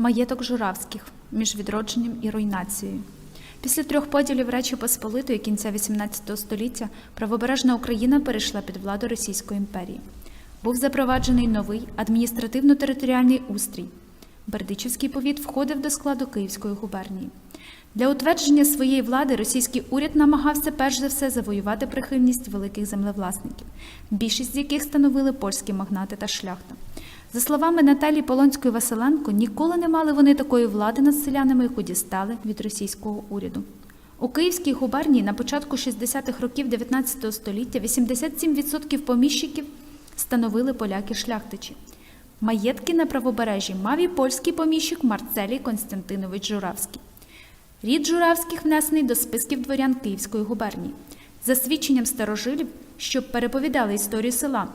Маєток Журавських між відродженням і руйнацією. Після трьох поділів Речі Посполитої кінця XVIII століття правобережна Україна перейшла під владу Російської імперії. Був запроваджений новий адміністративно-територіальний устрій. Бердичівський повіт входив до складу Київської губернії. Для утвердження своєї влади російський уряд намагався перш за все завоювати прихильність великих землевласників, більшість з яких становили польські магнати та шляхта. За словами Наталії Полонської Василенко, ніколи не мали вони такої влади над селянами, яку дістали від російського уряду. У Київській губернії на початку 60-х років 19 століття 87% поміщиків становили поляки-шляхтичі. Маєтки на правобережжі мав і польський поміщик Марцелій Константинович Журавський. Рід Журавських внесений до списків дворян Київської губернії. За свідченням старожилів, що переповідали історію села,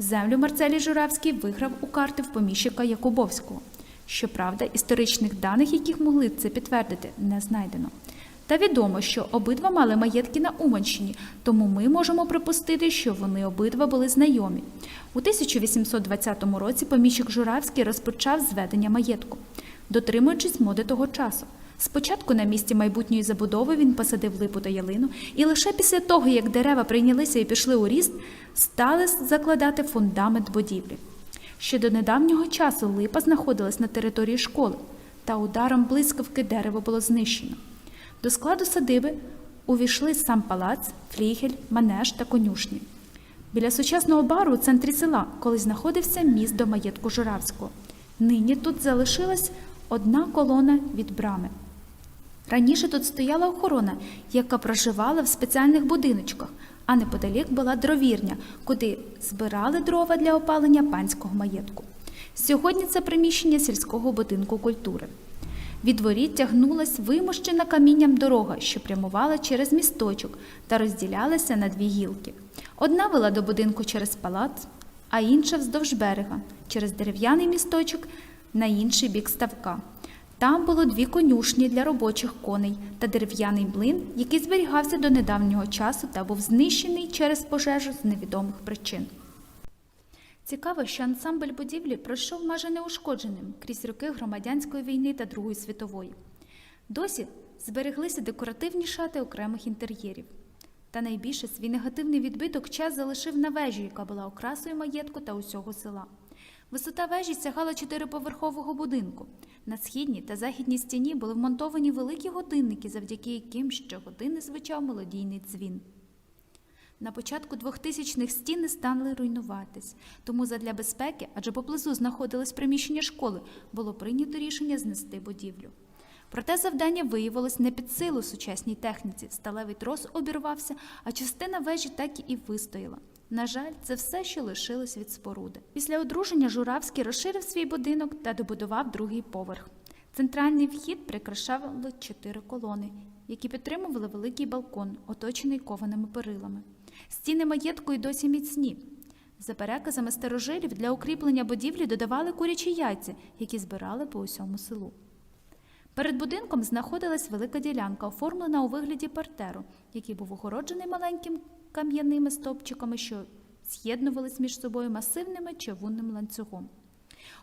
землю Марцелій Журавський виграв у карти в поміщика Якубовського. Щоправда, історичних даних, яких могли це підтвердити, не знайдено. Та відомо, що обидва мали маєтки на Уманщині, тому ми можемо припустити, що вони обидва були знайомі. У 1820 році поміщик Журавський розпочав зведення маєтку, дотримуючись моди того часу. Спочатку на місці майбутньої забудови він посадив липу та ялину, і лише після того, як дерева прийнялися і пішли у ріст, стали закладати фундамент будівлі. Ще до недавнього часу липа знаходилась на території школи, та ударом блискавки дерево було знищено. До складу садиби увійшли сам палац, флігель, манеж та конюшні. Біля сучасного бару у центрі села колись знаходився міст до маєтку Журавського. Нині тут залишилась одна колона від брами. Раніше тут стояла охорона, яка проживала в спеціальних будиночках, а неподалік була дровірня, куди збирали дрова для опалення панського маєтку. Сьогодні це приміщення сільського будинку культури. Від воріт тягнулась вимощена камінням дорога, що прямувала через місточок та розділялася на дві гілки. Одна вела до будинку через палац, а інша вздовж берега, через дерев'яний місточок на інший бік ставка. Там було дві конюшні для робочих коней та дерев'яний млин, який зберігався до недавнього часу та був знищений через пожежу з невідомих причин. Цікаво, що ансамбль будівлі пройшов майже неушкодженим крізь роки громадянської війни та Другої світової. Досі збереглися декоративні шати окремих інтер'єрів. Та найбільше свій негативний відбиток час залишив на вежі, яка була окрасою маєтку та усього села. Висота вежі сягала чотириповерхового будинку. На східній та західній стіні були вмонтовані великі годинники, завдяки яким щогодини звучав мелодійний дзвін. На початку 2000-х стіни стали руйнуватись, тому задля безпеки, адже поблизу знаходилось приміщення школи, було прийнято рішення знести будівлю. Проте завдання виявилось не під силу сучасній техніці. Сталевий трос обірвався, а частина вежі так і вистояла. На жаль, це все, що лишилось від споруди. Після одруження Журавський розширив свій будинок та добудував другий поверх. Центральний вхід прикрашали чотири колони, які підтримували великий балкон, оточений кованими перилами. Стіни маєтку й досі міцні. За переказами старожилів для укріплення будівлі додавали курячі яйця, які збирали по усьому селу. Перед будинком знаходилась велика ділянка, оформлена у вигляді партеру, який був огороджений маленькими кам'яними стовпчиками, що з'єднувались між собою масивними чавунним ланцюгом.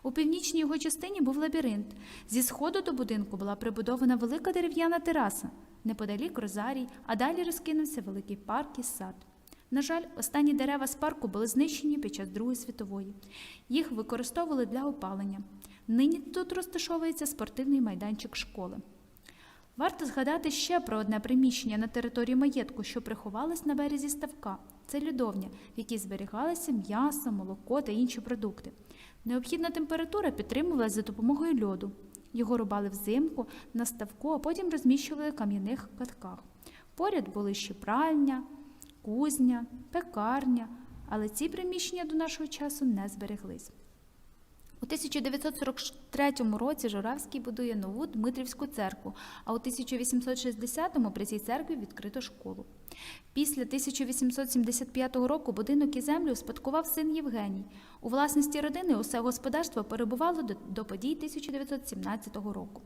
У північній його частині був лабіринт. Зі сходу до будинку була прибудована велика дерев'яна тераса, неподалік розарій, а далі розкинувся великий парк і сад. На жаль, останні дерева з парку були знищені під час Другої світової. Їх використовували для опалення. Нині тут розташовується спортивний майданчик школи. Варто згадати ще про одне приміщення на території маєтку, що приховалось на березі ставка. Це льодовня, в якій зберігалося м'ясо, молоко та інші продукти. Необхідна температура підтримувалася за допомогою льоду. Його рубали взимку на ставку, а потім розміщували в кам'яних катках. Поряд були ще пральня, кузня, пекарня, але ці приміщення до нашого часу не збереглись. У 1943 році Журавський будує нову Дмитрівську церкву, а у 1860-му при цій церкві відкрито школу. Після 1875 року будинок і землю успадкував син Євгеній. У власності родини усе господарство перебувало до подій 1917 року.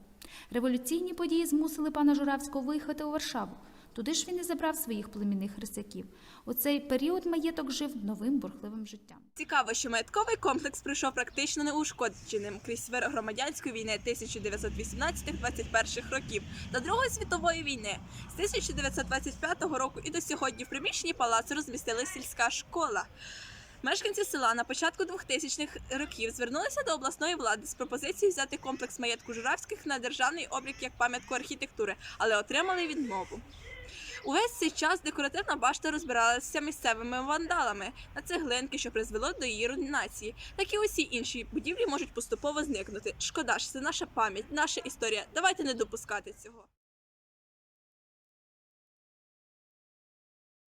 Революційні події змусили пана Журавського виїхати у Варшаву. Туди ж він і забрав своїх племінних рисаків. У цей період маєток жив новим бурхливим життям. Цікаво, що маєтковий комплекс пройшов практично неушкодженим крізь сферу громадянської війни 1918-21 років та Другої світової війни. З 1925 року і до сьогодні в приміщенні палацу розмістилась сільська школа. Мешканці села на початку 2000-х років звернулися до обласної влади з пропозицією взяти комплекс маєтку Журавських на державний облік як пам'ятку архітектури, але отримали відмову. Увесь цей час декоративна башта розбиралася місцевими вандалами на цеглинки, що призвело до її руйнації. Так і усі інші будівлі можуть поступово зникнути. Шкода ж, це наша пам'ять, наша історія. Давайте не допускати цього.